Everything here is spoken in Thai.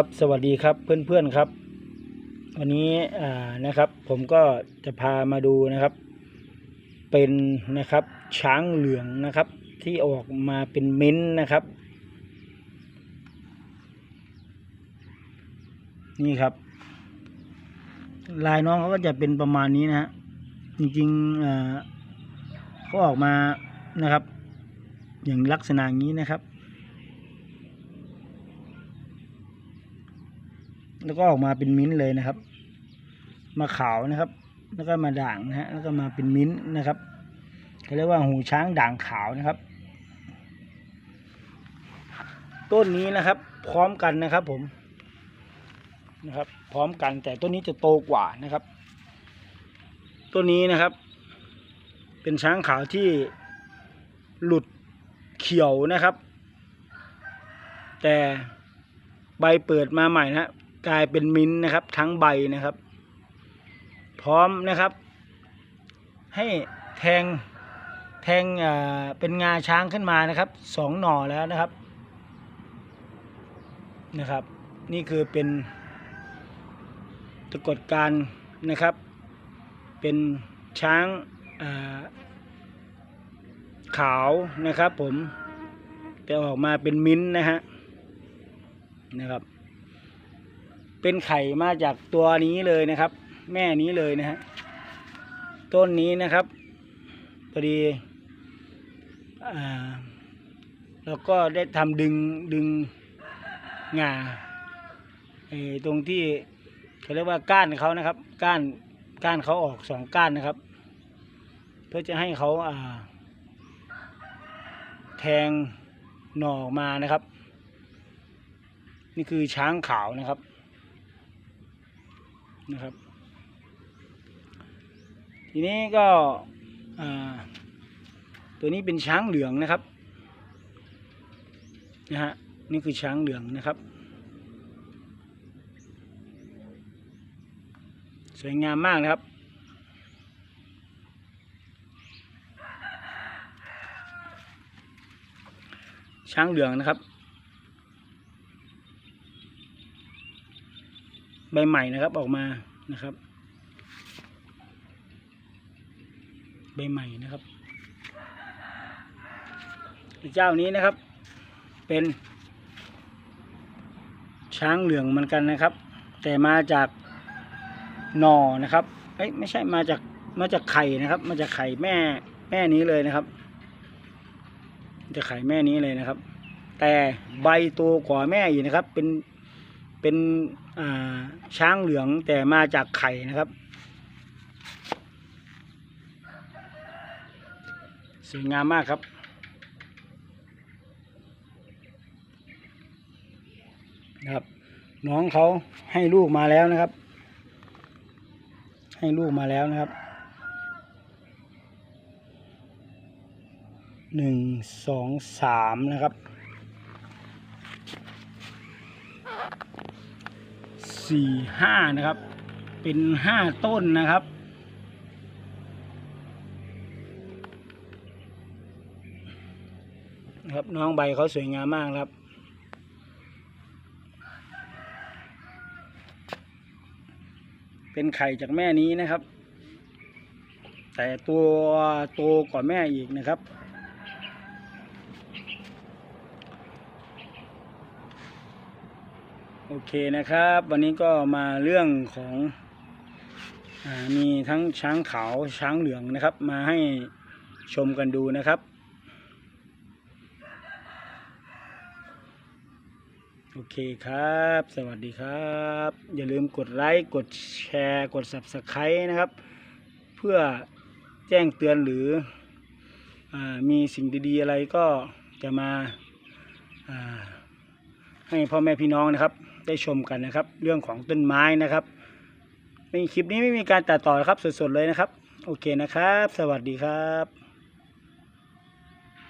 ครับสวัสดีครับเพื่อนๆครับ วันนี้อ่านะครับ ผมก็จะพามาดูนะครับ เป็นนะครับช้างเหลืองนะครับ ที่ออกมาเป็นเม้นท์นะครับ นี่ครับ ลายน้องเขาก็จะเป็นประมาณนี้นะฮะจริงๆอ่าเขาออกมานะครับ อย่างลักษณะนี้นะครับ แล้วก็ออกมาเป็นมิ้นเลยนะครับ มาขาวนะครับ แล้วก็มาด่างนะฮะแล้วก็มาเป็นมิ้นนะครับเขาเรียกว่าหูช้างด่างขาวนะครับ ต้นนี้นะครับ พร้อมกันนะครับ ผมนะครับ พร้อมกันแต่ต้นนี้จะโตกว่านะครับต้นนี้นะครับ เป็นช้างขาวที่หลุดเขียวนะครับ แต่ใบเปิดมาใหม่นะ กลายเป็นมิ้นนะครับ ทั้งใบนะครับ พร้อมนะครับ ให้แทงแทงเป็นงาช้างขึ้นมานะครับสองหน่อแล้วนะครับนะครับ นี่คือเป็นปรากฏการณ์นะครับ เป็นช้างาขาวนะครับผมจะออกมาเป็นมิ้นนะฮะนะครับ เป็นไข่มาจากตัวนี้เลยนะครับ แม่นี้เลยนะฮะต้นนี้นะครับพอดีเราก็ได้ทำดึงดึงงาตรงที่เขาเรียกว่าก้านเขานะครับ ก้านก้านเขาออกสองก้านนะครับ เพื่อจะให้เขาาแทงหน่อออกมานะครับ นี่คือช้างขาวนะครับ นะครับ ทีนี้ก็ตัวนี้เป็นช้างเหลืองนะครับนะฮะนี่คือช้างเหลืองนะครับ สวยงามมากนะครับช้างเหลืองนะครับ ใบใหม่นะครับออกมานะครับ ใบใหม่นะครับเจ้านี้นะครับ เป็น ช้างเหลืองเหมือนกันนะครับ แต่มาจากหนอนะครับเอ้ยไม่ใช่มาจากมาจากไข่นะครับ มาจากไข่แม่แม่นี้เลยนะครับ จะไข่แม่นี้เลยนะครับ แต่ใบโตกว่าแม่อีกนะครับ เป็น เป็นช้างเหลืองแต่มาจากไข่นะครับ สวยงามมากครับ นะครับ น้องเขาให้ลูกมาแล้วนะครับ ให้ลูกมาแล้วนะครับหนึ่งสองสามนะครับ สี่ห้านะครับ เป็นห้าต้นนะครับ ครับน้องใบเขาสวยงามมากครับเป็นไข่จากแม่นี้นะครับ แต่ตัวโตกว่าแม่อีกนะครับ โอเคนะครับ วันนี้ก็มาเรื่องของอมีทั้งช้างขาวช้างเหลืองนะครับ มาให้ชมกันดูนะครับ โอเคครับ สวัสดีครับ อย่าลืมกดไลค์กดแชร์กด Subscribe นะครับ เพื่อแจ้งเตือนหรืออมีสิ่งดีๆอะไรก็จะมาให้พ่อแม่พี่น้องนะครับ ได้ชมกันนะครับ เรื่องของต้นไม้นะครับในคลิปนี้ไม่มีการตัดต่อครับสดๆเลยนะครับ โอเคนะครับ สวัสดีครับ